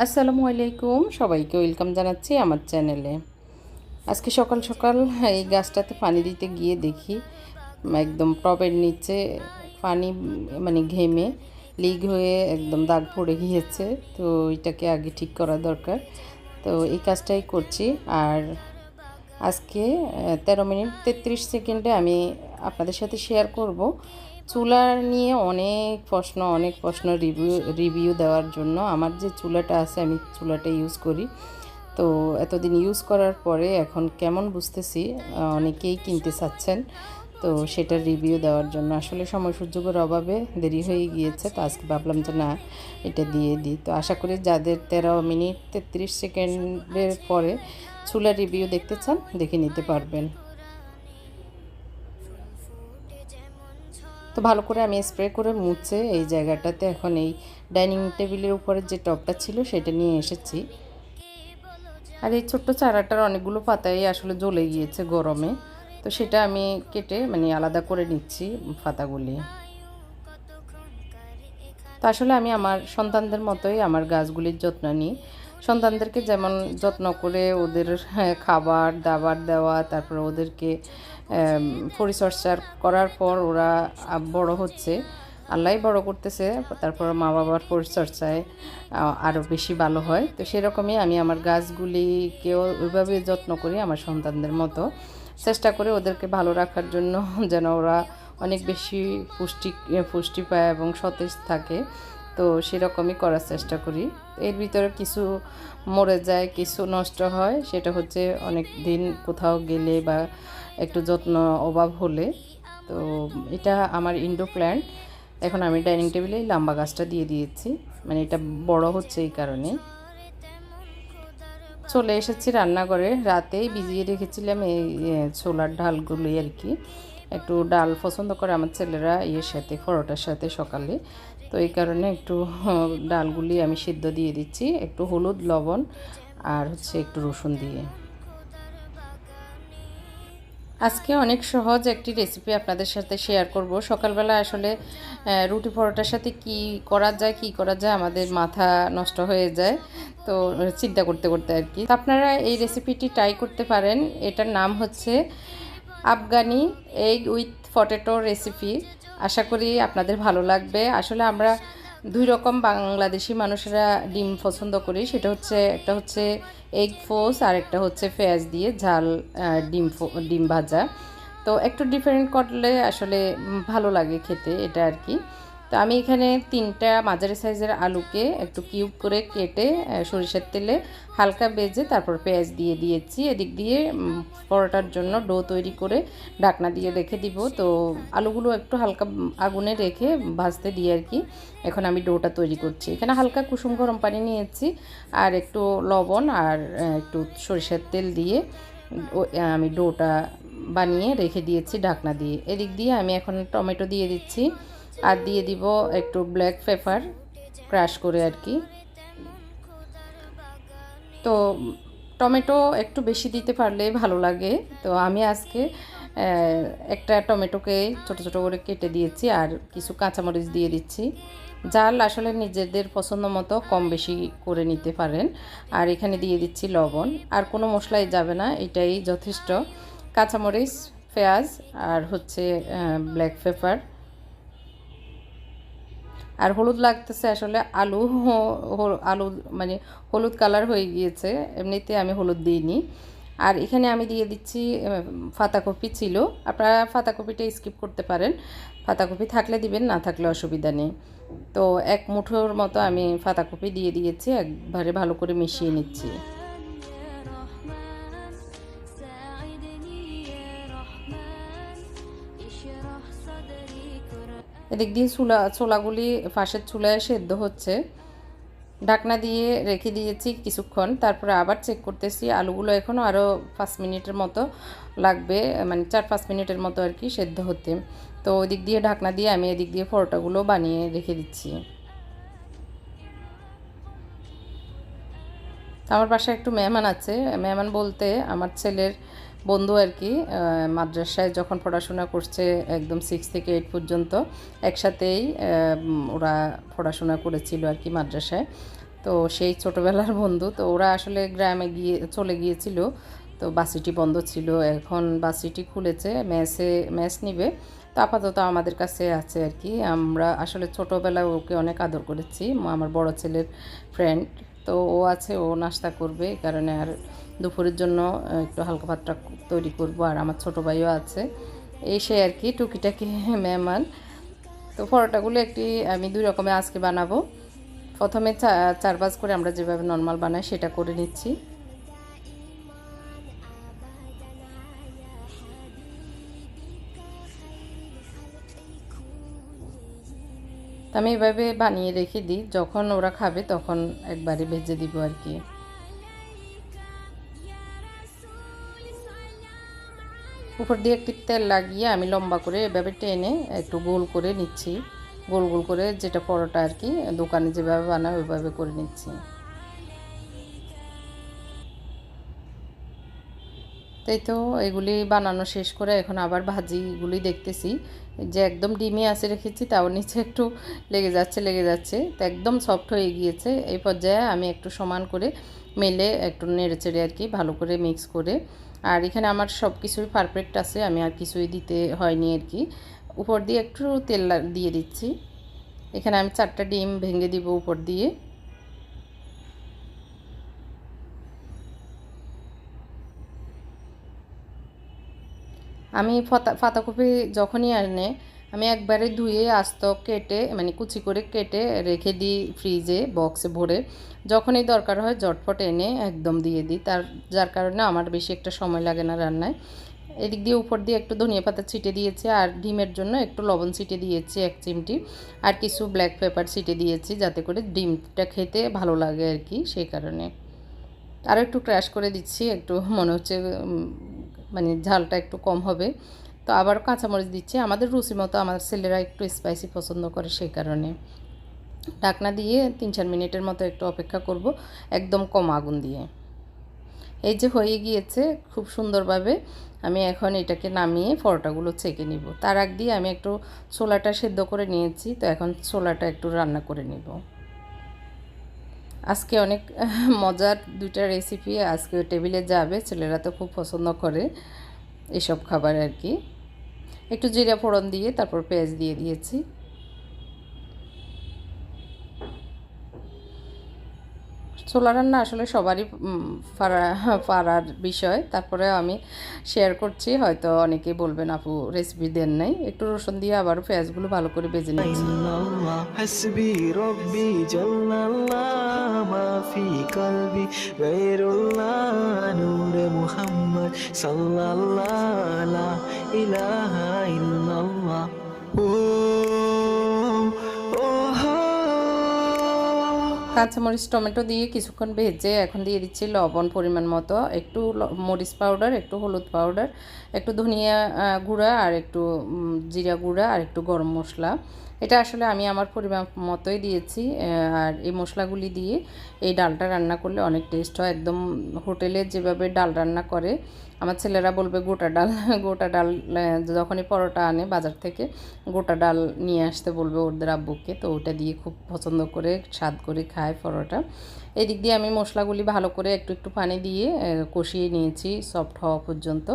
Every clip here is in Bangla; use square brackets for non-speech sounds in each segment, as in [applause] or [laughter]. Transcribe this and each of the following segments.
আসসালামু আলাইকুম। সবাইকে ওয়েলকাম জানাচ্ছি আমার চ্যানেলে। আজকে সকাল সকাল এই গাছটাতে পানি দিতে গিয়ে দেখি, একদম টবের নিচে পানি মানে ঘেমে লিক হয়ে একদম দাগ পড়ে গিয়েছে। তো এটাকে আগে ঠিক করা দরকার। তো এই কাজটাই করছি। আর আজকে তেরো মিনিট তেত্রিশ সেকেন্ডে আমি আপনাদের সাথে শেয়ার করব চুলা নিয়ে অনেক প্রশ্ন অনেক প্রশ্ন রিভিউ রিভিউ দেওয়ার জন্য। আমার যে চুলাটা আছে, আমি চুলাটা ইউজ করি। তো এতদিন ইউজ করার পরে এখন কেমন বুঝতেছি অনেকেই কিনতে চাচ্ছেন। তো সেটার রিভিউ দেওয়ার জন্য। আসলে সময় সুযোগের অভাবে দেরি হয়ে গিয়েছে, তো আজকে ভাবলাম যে না, এটা দিয়ে দিই। তো আশা করি যাদের তেরো মিনিট তেত্রিশ সেকেন্ডের পরে চুলা রিভিউ দেখতে চান, দেখে নিতে পারবেন। তো ভালো করে আমি স্প্রে করে মুছে এই জায়গাটাতে এখন এই ডাইনিং টেবিলের উপরে যে টপটা ছিল সেটা নিয়ে এসেছি। আর এই ছোট্ট চারাটার অনেকগুলো পাতাই আসলে জ্বলে গিয়েছে গরমে। তো সেটা আমি কেটে মানে আলাদা করে নিচ্ছি পাতাগুলি। তো আসলে আমি আমার সন্তানদের মতোই আমার গাছগুলির যত্ন নিই। সন্তানদেরকে যেমন যত্ন করে ওদের হ্যাঁ, খাবার দাবার দেওয়া তারপরে ওদেরকে পরিচর্যা করার পর ওরা বড় হচ্ছে। আল্লাহ বড় করতেছে, তারপর মা বাবার পরিচর্যায় আরও বেশি ভালো হয়। তো সেরকমই আমি আমার গাছগুলিকেও ওইভাবে যত্ন করি আমার সন্তানদের মতো। চেষ্টা করে ওদেরকে ভালো রাখার জন্য [laughs] যেন ওরা অনেক বেশি পুষ্টি পুষ্টি পায় এবং সতেজ থাকে। তো সেরকমই করার চেষ্টা করি। এর ভিতরে কিছু মরে যায়, কিছু নষ্ট হয়, সেটা হচ্ছে অনেক দিন কোথাও গেলে বা একটু যত্ন অভাব হলে। তো এটা আমার ইনডো প্ল্যান্ট এখন আমি ডাইনিং টেবিলে লাম্বা গাছটা দিয়ে দিয়েছি। মানে এটা বড় হচ্ছে এই কারণে। চলে এসেছি রান্নাঘরে। রাতেই ভিজিয়ে রেখেছিলাম এই ছোলার ডালগুলি আর কি। একটু ডাল পছন্দ করে আমার ছেলেরা ইয়ের সাথে, পরোটার সাথে সকালে। তো এই কারণে একটু ডালগুলি আমি সিদ্ধ দিয়ে দিচ্ছি। একটু হলুদ, লবণ আর হচ্ছে একটু রসুন দিয়ে। আজকে অনেক সহজ একটি রেসিপি আপনাদের সাথে শেয়ার করব। সকালবেলা আসলে রুটি পরোটার সাথে কি করা যায়, কি করা যায় আমাদের মাথা নষ্ট হয়ে যায়। তো, চিন্তা করতে করতে আর কি। আপনারা এই রেসিপিটি ট্রাই করতে পারেন। এটার নাম হচ্ছে Afghani egg with potato recipe আশা করি আপনাদের ভালো লাগবে। আসলে আমরা দুই রকম বাংলাদেশি মানুষেরা ডিম পছন্দ করে। সেটা হচ্ছে, একটা হচ্ছে এগ ফোস আর একটা হচ্ছে পেঁয়াজ দিয়ে ঝাল ডিম ডিম ভাজা। তো একটু ডিফারেন্ট করলে আসলে ভালো লাগে খেতে, এটা আর কি। তো আমি এখানে তিনটা মাঝারি সাইজের আলুকে একটু কিউব করে কেটে সরিষার তেলে হালকা বেজে তারপর পেঁয়াজ দিয়ে দিয়েছি। এদিক দিয়ে পরোটার জন্য ডো তৈরি করে ঢাকনা দিয়ে রেখে দিব। তো আলুগুলো একটু হালকা আগুনে রেখে ভাজতে দিয়ে আর কি এখন আমি ডোটা তৈরি করছি। এখানে হালকা কুসুম গরম পানি নিয়েছি আর একটু লবণ আর একটু সরিষার তেল দিয়ে আমি ডোটা বানিয়ে রেখে দিয়েছি ঢাকনা দিয়ে। এদিক দিয়ে আমি এখন টমেটো দিয়ে দিচ্ছি। আর দিয়ে দিব একটু ব্ল্যাক পেপার ক্রাশ করে আর কি। তো টমেটো একটু বেশি দিতে পারলে ভালো লাগে। তো আমি আজকে একটা টমেটোকে ছোট ছোট করে কেটে দিয়েছি আর কিছু কাঁচামরিচ দিয়ে দিচ্ছি। জাল আসলে নিজেদের পছন্দ মতো কম বেশি করে নিতে পারেন। আর এখানে দিয়ে দিচ্ছি লবণ। আর কোনো মশলাই যাবে না, এটাই যথেষ্ট। কাঁচামরিচ, পেঁয়াজ আর হচ্ছে ব্ল্যাক পেপার আর হলুদ লাগতেছে আসলে আলু আলু মানে হলুদ কালার হয়ে গিয়েছে, এমনিতে আমি হলুদ দিইনি। আর এখানে আমি দিয়ে দিচ্ছি ফাতাকপি ছিল। আপনারা ফাতাকপিটা স্কিপ করতে পারেন। ফাতাকপি থাকলে দিবেন, না থাকলে অসুবিধা নেই। তো এক মুঠোর মতো আমি ফাতাকপি দিয়ে দিয়েছি, একবারে ভালো করে মিশিয়ে নিচ্ছি। এদিক দিয়ে চুলা ছোলাগুলি ফাঁসের চুলায় সেদ্ধ হচ্ছে। ঢাকনা দিয়ে রেখে দিয়েছি কিছুক্ষণ, তারপরে আবার চেক করতেছি। আলুগুলো এখনও আরও পাঁচ মিনিটের মতো লাগবে মানে চার পাঁচ মিনিটের মতো আর কি সেদ্ধ হতে। তো ওদিক দিয়ে ঢাকনা দিয়ে আমি এদিক দিয়ে পরোটাগুলো বানিয়ে রেখে দিচ্ছি। আমার বাসায় একটু মেহমান আছে। মেহমান বলতে আমার ছেলের বন্ধু আর কি মাদ্রাসায় যখন পড়াশোনা করছে একদম সিক্স থেকে এইট পর্যন্ত, একসাথেই ওরা পড়াশোনা করেছিল আর কি মাদ্রাসায়। তো সেই ছোটোবেলার বন্ধু, তো ওরা আসলে গ্রামে গিয়ে, চলে গিয়েছিল। তো বাসিটি বন্ধ ছিল। এখন বাসিটি খুলেছে ম্যাসে ম্যাচ নিবে। তো আপাতত আমাদের কাছে আছে আর কি। আমরা আসলে ছোটোবেলায় ওকে অনেক আদর করেছি। আমার বড় ছেলের ফ্রেন্ড তো ও আছে, ও নাস্তা করবে এই কারণে আর দুপুরের জন্য একটু হালকা ভাতটা তৈরি করব আর আমার ছোটো ভাইও আছে। এই সে আর কি টুকিটাকি মেহমান। তো পরোটাগুলো একটি আমি দুই রকমে আজকে বানাবো। প্রথমে চার পাঁচ করে আমরা যেভাবে নর্মাল বানাই সেটা করে নিচ্ছি। আমি এভাবে বানিয়ে রেখে দিই, যখন ওরা খাবে তখন একবারে ভেজে দিব আর কি। উপর দিয়ে একটি তেল লাগিয়ে আমি লম্বা করে এভাবে টেনে একটু গোল করে নিচ্ছি। গোল গোল করে যেটা পরোটা আর কি, দোকানে যেভাবে বানায় ওইভাবে করে নিচ্ছি। তাই তো এগুলি বানানো শেষ করে এখন আবার ভাজিগুলি দেখতেছি। যে একদম ডিমে আসে রেখেছি, তাও নিচে একটু লেগে যাচ্ছে লেগে যাচ্ছে। তো একদম সফট হয়ে গিয়েছে। এই পর্যায়ে আমি একটু সমান করে মেলে একটু নেড়ে চেড়ে আর কি ভালো করে মিক্স করে। আর এখানে আমার সব কিছুই পারফেক্ট আছে, আমি আর কিছুই দিতে হয়নি আর কি। উপর দিয়ে একটু তেল দিয়ে দিচ্ছি। এখানে আমি চারটা ডিম ভেঙে দিব উপর দিয়ে। আমি পাতা পাতাকপি যখনই আনে, আমি একবারে ধুয়ে আস্ত কেটে মানে কুচি করে কেটে রেখে দিই ফ্রিজে, বক্সে ভরে। যখনই দরকার হয় জটফট এনে একদম দিয়ে দিই। তার, যার কারণে আমার বেশি একটা সময় লাগে না রান্নায়। এদিক দিয়ে উপর দিয়ে একটু ধনিয়া পাতা ছিটে দিয়েছি আর ডিমের জন্য একটু লবণ ছিটে দিয়েছি, এক চিমটি। আর কিছু ব্ল্যাক পেপার ছিটে দিয়েছি যাতে করে ডিমটা খেতে ভালো লাগে আর কি, সেই কারণে। আরও একটু ক্র্যাশ করে দিচ্ছি, একটু মনে হচ্ছে মানে ঝালটা একটু কম হবে। তো আবার কাঁচামরিচ দিচ্ছি। আমাদের রুচি মতো আমাদের ছেলেরা একটু স্পাইসি পছন্দ করে সেই কারণে। ঢাকনা দিয়ে তিন চার মিনিটের মতো একটু অপেক্ষা করব, একদম কম আগুন দিয়ে। এই যে হয়ে গিয়েছে খুব সুন্দরভাবে, আমি এখন এটাকে নামিয়ে পরোটাগুলো ছেঁকে নিব। তার আগ দিয়ে আমি একটু ছোলাটা সেদ্ধ করে নিয়েছি, তো এখন ছোলাটা একটু রান্না করে নিব। আজকে অনেক [laughs] মজার দুইটা রেসিপি আজকে টেবিলে যাবে, ছেলেরা তো খুব পছন্দ করে এসব খাবার আর কি। একটু জিরা ফোড়ন দিয়ে, তারপর পেঁয়াজ দিয়ে দিয়েছি। ছোলা রান্না আসলে সবারই পারার বিষয়। তারপরে আমি শেয়ার করছি, হয়তো অনেকে বলবেন, আপু রেসিপি দেন নাই। একটু রসুন দিয়ে আবার পেঁয়াজগুলো ভালো করে বেজে নিচ্ছি। কাঁচামরিচ, টমেটো দিয়ে কিছুক্ষণ ভেজে এখন দিয়ে দিচ্ছি লবণ পরিমাণ মতো, একটু মরিচ পাউডার একটু হলুদ পাউডার একটু ধনিয়া গুঁড়া আর একটু জিরা গুঁড়া আর একটু গরম মশলা। এটা আসলে আমি আমার পরিমাণ মতোই দিয়েছি আর এই মশলাগুলি দিয়ে এই ডালটা রান্না করলে অনেক টেস্ট হয়। একদম হোটেলে যেভাবে ডাল রান্না করে আমার ছেলেরা বলবে, গোটা ডাল গোটা ডাল যখনই পরোটা আনে বাজার থেকে, গোটা ডাল নিয়ে আসতে বলবে ওদের আব্বুকে। তো ওটা দিয়ে খুব পছন্দ করে, স্বাদ করে খায় পরোটা। এদিক দিয়ে আমি মশলাগুলি ভালো করে একটু একটু পানি দিয়ে কষিয়ে নিয়েছি সফট হওয়া পর্যন্ত।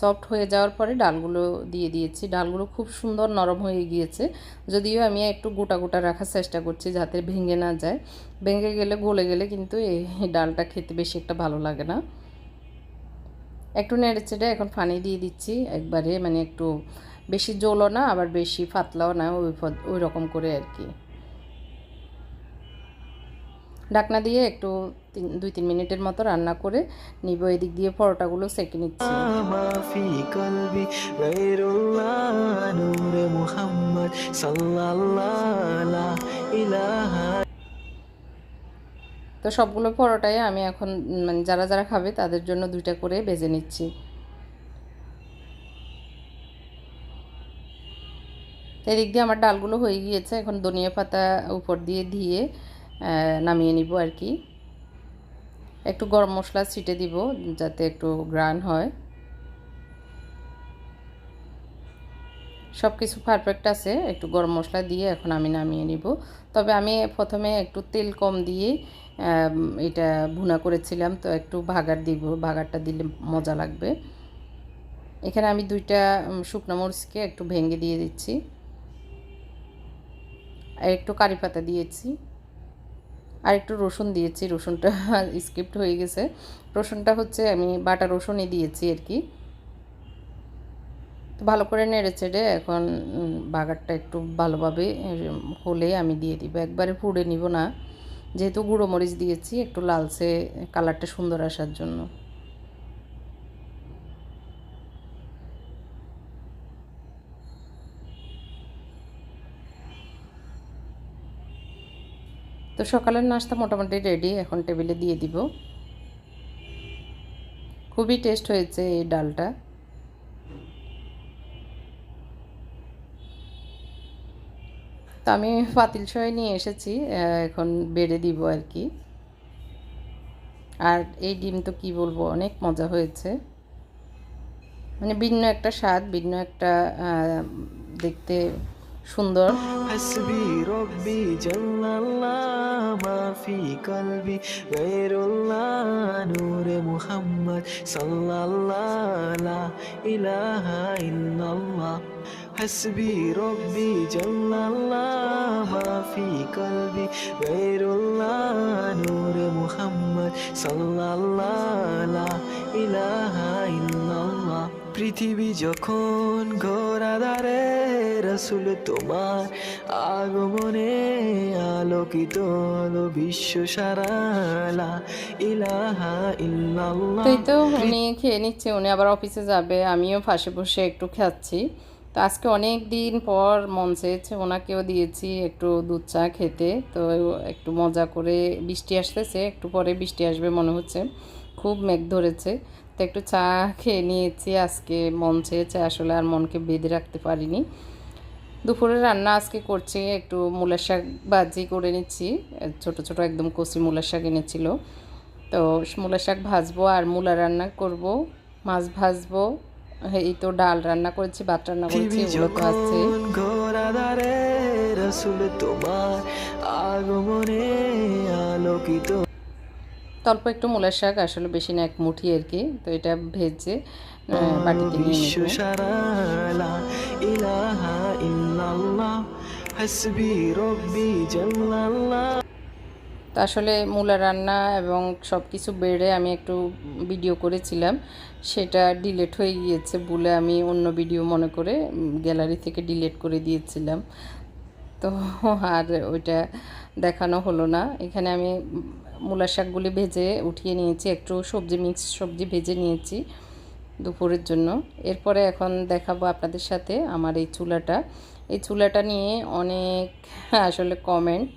সফট হয়ে যাওয়ার পরে ডালগুলো দিয়ে দিয়েছি। ডালগুলো খুব সুন্দর নরম হয়ে গিয়েছে। যদিও আমি একটু গোটা গোটা রাখার চেষ্টা করছি যাতে ভেঙে না যায়। ভেঙে গেলে গলে গেলে কিন্তু এই ডালটা খেতে বেশি একটা ভালো লাগে না। একটু নেড়ে চেড়ে এখন পানি দিয়ে দিচ্ছি একবারে মানে একটু বেশি জলও না, আবার বেশি ফাতলাও না, ওই ওই রকম করে আর কি। ঢাকনা দিয়ে একটু দুই, তিন মিনিটের মতো রান্না করে নিব, এদিক দিয়ে পরোটাগুলো সেঁকে নিচ্ছি। তো সবগুলো পরোটাই আমি এখন মানে যারা যারা খাবে তাদের জন্য দুইটা করে বেজে নিচ্ছি। এদিক দিয়ে আমার ডালগুলো হয়ে গিয়েছে, এখন ধনিয়া পাতা উপর দিয়ে দিয়ে নামিয়ে নিব আর কি। একটু গরম মশলা ছিটে দিব যাতে একটু গ্রান হয়। সব কিছু পারফেক্ট আছে, একটু গরম মশলা দিয়ে এখন আমি নামিয়ে নিব। তবে আমি প্রথমে একটু তেল কম দিয়ে এটা ভুনা করেছিলাম, তো একটু ভাগার দিব ভাগারটা দিলে মজা লাগবে। এখানে আমি দুইটা শুকনো মরিচকে একটু ভেঙে দিয়ে দিচ্ছি। আর একটু কারি পাতা দিয়েছি। আর একটু রসুন দিয়েছি, রসুনটা [laughs] স্কিপ্ট হয়ে গেছে। রসুনটা হচ্ছে আমি বাটা রসুনই দিয়েছি আর কি। তো ভালো করে নেড়ে চেড়ে এখন বাগারটা একটু ভালোভাবে হলে আমি দিয়ে দিব। একবারে পুড়ে নিব না। যেহেতু গুঁড়ো মরিচ দিয়েছি, একটু লালচে কালারটা সুন্দর আসার জন্য। তো সকালের নাস্তা মোটামুটি রেডি এখন টেবিলে দিয়ে দিব। খুবই টেস্ট হয়েছে এই ডালটা। তো আমি পাতিল সবাই নিয়ে এসেছি এখন বেড়ে দিব আর কি। আর এই ডিম তো কি বলব, অনেক মজা হয়েছে। মানে ভিন্ন একটা স্বাদ, ভিন্ন একটা দেখতে সুন্দর। মুহাম্মদ ইলাহা হাসবি রব্বি জাল্লাল্লাহ মাফি কলবি গায়রুল্লাহ নূর মুহাম্মদ সাল্লাল্লাহ ইলাহা ইল্লাল্লাহ পৃথিবী যখন ঘোরাধারে রসুল তোমার আগমনে আলোকিত হলো বিশ্ব সারালা ইলাহা ইল্লাল্লাহ। তো, উনি খেয়ে নিচ্ছে, উনি আবার অফিসে যাবে, আমিও ফাঁসে বসে একটু খাচ্ছি। তো আজকে অনেক দিন পর মন চেয়েছে, ওনাকেও দিয়েছি একটু দুধ চা খেতে। তো একটু মজা করে বৃষ্টি আসতেছে, একটু পরে বৃষ্টি আসবে মনে হচ্ছে। খুব মেঘ ধরেছে। তো একটু চা খেয়ে নিয়েছি আজকে, মন চেয়েছে আসলে আর মনকে বেঁধে রাখতে পারিনি। দুপুরে রান্না আজকে করছি, একটু মূলার শাক ভাজি করে নিচ্ছি। ছোট ছোট একদম কচি মূলার শাক এনেছিল। তো মূলার শাক ভাজবো আর মূলা রান্না করব, মাছ ভাজবো। এই তো ডাল রান্না করেছি ভাত রান্না করেছি এগুলো তো আছে। রসুল তোমার আগমনে আলোকিত। অল্প একটু মূলার শাক আসলে বেশি না এক মুঠি আর কি তো এটা ভেজে বাটিতে নিয়ে নেব। তো আসলে মূলা রান্না এবং সব কিছু বেড়ে আমি একটু ভিডিও করেছিলাম, সেটা ডিলেট হয়ে গিয়েছে বলে আমি অন্য ভিডিও মনে করে গ্যালারি থেকে ডিলেট করে দিয়েছিলাম। তো আর ওইটা দেখানো হলো না। এখানে আমি মূলা শাকগুলি ভেজে উঠিয়ে নিয়েছি, একটু সবজি মিক্স সবজি ভেজে নিয়েছি দুপুরের জন্য। এরপরে এখন দেখাবো আপনাদের সাথে আমার এই চুলাটা। এই চুলাটা নিয়ে অনেক আসলে কমেন্ট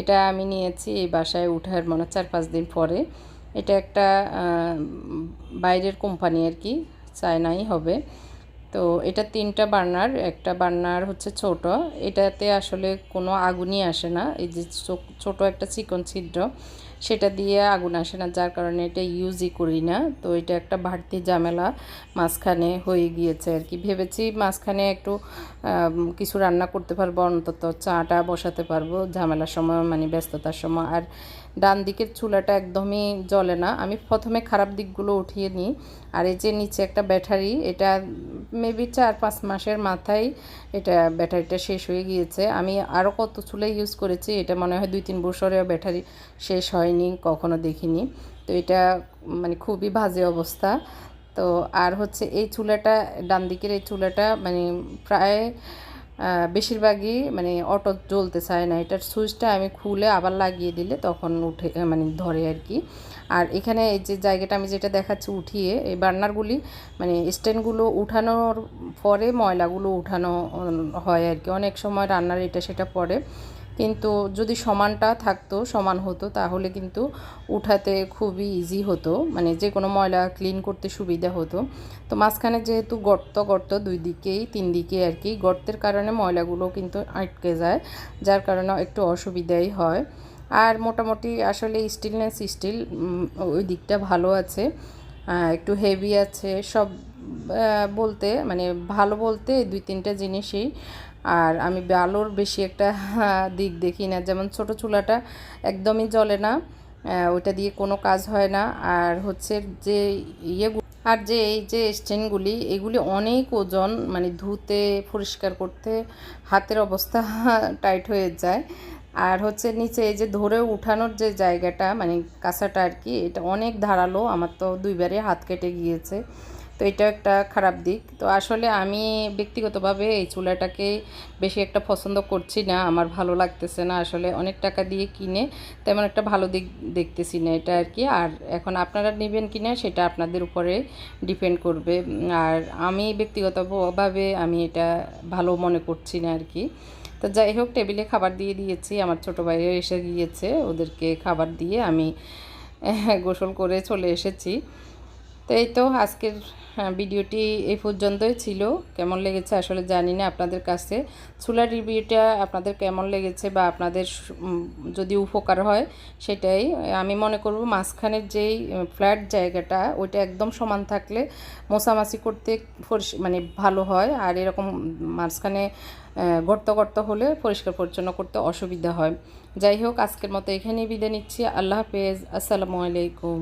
এটা আমি নিয়েছি এই বাসায় উঠার মনে চার পাঁচ দিন পরে। এটা একটা বাইরের কোম্পানি আর কি, চায়নাই হবে। তো এটা তিনটা বার্নার, একটা বার্নার হচ্ছে ছোট। এটাতে আসলে কোনো আগুনই আসে না। এই যে ছোট একটা চিকন ছিদ্র। সেটা দিয়ে আগুন আসে না, যার কারণে এটা ইউজই করি না। তো এটা একটা বাড়তি ঝামেলা মাঝখানে হয়ে গিয়েছে আর কি। ভেবেছি মাঝখানে একটু কিছু রান্না করতে পারব, অন্তত চাটা বসাতে পারব, ঝামেলার সময় মানে ব্যস্ততার সময়। আর ডান দিকের চুলাটা একদমই জ্বলে না। আমি প্রথমে খারাপ দিকগুলো উঠিয়ে নিই। আর এই যে নিচে একটা ব্যাটারি, এটা মেবি চার পাঁচ মাসের মাথায় এটা ব্যাটারিটা শেষ হয়ে গিয়েছে। আমি আরও কত চুলা ইউজ করেছি, এটা মনে হয় দুই তিন বছরেও ব্যাটারি শেষ হয়নি, কখনো দেখিনি। তো এটা মানে খুবই বাজে অবস্থা। তো আর হচ্ছে এই চুলাটা, ডান দিকের এই চুলাটা মানে প্রায় বেশিরভাগই মানে অটো জ্বলতে চায় না। এটার সুইচটা আমি খুলে আবার লাগিয়ে দিলে তখন উঠে মানে ধরে আর কি। আর এখানে এই যে জায়গাটা আমি যেটা দেখাচ্ছি উঠিয়ে, এই বার্নারগুলি মানে স্ট্যান্ডগুলো উঠানোর পরে ময়লাগুলো উঠানো হয় আর কি। অনেক সময় রান্নার এটা সেটা পড়ে। কিন্তু যদি সমানটা থাকতো, সমান হতো, তাহলে কিন্তু উঠাতে খুবই ইজি হতো। মানে যে কোনো ময়লা ক্লিন করতে সুবিধা হতো। তো মাঝখানে যেহেতু গর্ত গর্ত দুই দিকেই, তিন দিকে আর কি, গর্তের কারণে ময়লাগুলো কিন্তু আটকে যায়, যার কারণে একটু অসুবিধাই হয়। আর মোটামুটি আসলে স্টিলনেস স্টিল ওই দিকটা ভালো আছে। একটু হেভি আছে। সব বলতে মানে ভালো বলতে দুই তিনটা জিনিসই আর আমি আলোর বেশি একটা দিক দেখি না। যেমন ছোট চুলাটা একদমই জ্বলে না ওইটা দিয়ে কোনো কাজ হয় না। আর হচ্ছে যে ইয়ে আর যে এই যে স্টেনগুলি, এগুলি অনেক ওজন মানে ধুতে, পরিষ্কার করতে হাতের অবস্থা টাইট হয়ে যায়। আর হচ্ছে নিচে এই যে ধরে উঠানোর যে জায়গাটা মানে কাঁসাটা আর কি, এটা অনেক ধারালো। আমার তো দুইবারে হাত কেটে গিয়েছে। তো এটা একটা খারাপ দিক। তো আসলে আমি ব্যক্তিগতভাবে এই চুলাটাকে বেশি একটা পছন্দ করছি না, আমার ভালো লাগতেছে না। আসলে অনেক টাকা দিয়ে কিনে তেমন একটা ভালো দিক দেখতেছি না এটা আর কি আর এখন আপনারা নেবেন কি না সেটা আপনাদের উপরে ডিপেন্ড করবে। আর আমি ব্যক্তিগতভাবে আমি এটা ভালো মনে করছি না আর কি তো যাই হোক, টেবিলে খাবার দিয়ে দিয়েছি। আমার ছোটো ভাইও এসে গিয়েছে, ওদেরকে খাবার দিয়ে আমি [laughs] গোসল করে চলে এসেছি। তো এই তো আজকের হ্যাঁ, ভিডিওটি এই পর্যন্তই ছিল। কেমন লেগেছে আসলে জানি না আপনাদের কাছে। চুলার রিভিউটা আপনাদের কেমন লেগেছে বা আপনাদের যদি উপকার হয় সেটাই। আমি মনে করব মাঝখানের যেই ফ্ল্যাট জায়গাটা ওইটা একদম সমান থাকলে মোছামাছি করতে মানে ভালো হয়। আর এরকম মাঝখানে গর্ত গর্ত হলে পরিষ্কার পরিচ্ছন্ন করতে অসুবিধা হয়। যাই হোক আজকের মতো এখানেই বিদায় নিচ্ছি। আল্লাহ হাফেজ। আসসালামু আলাইকুম।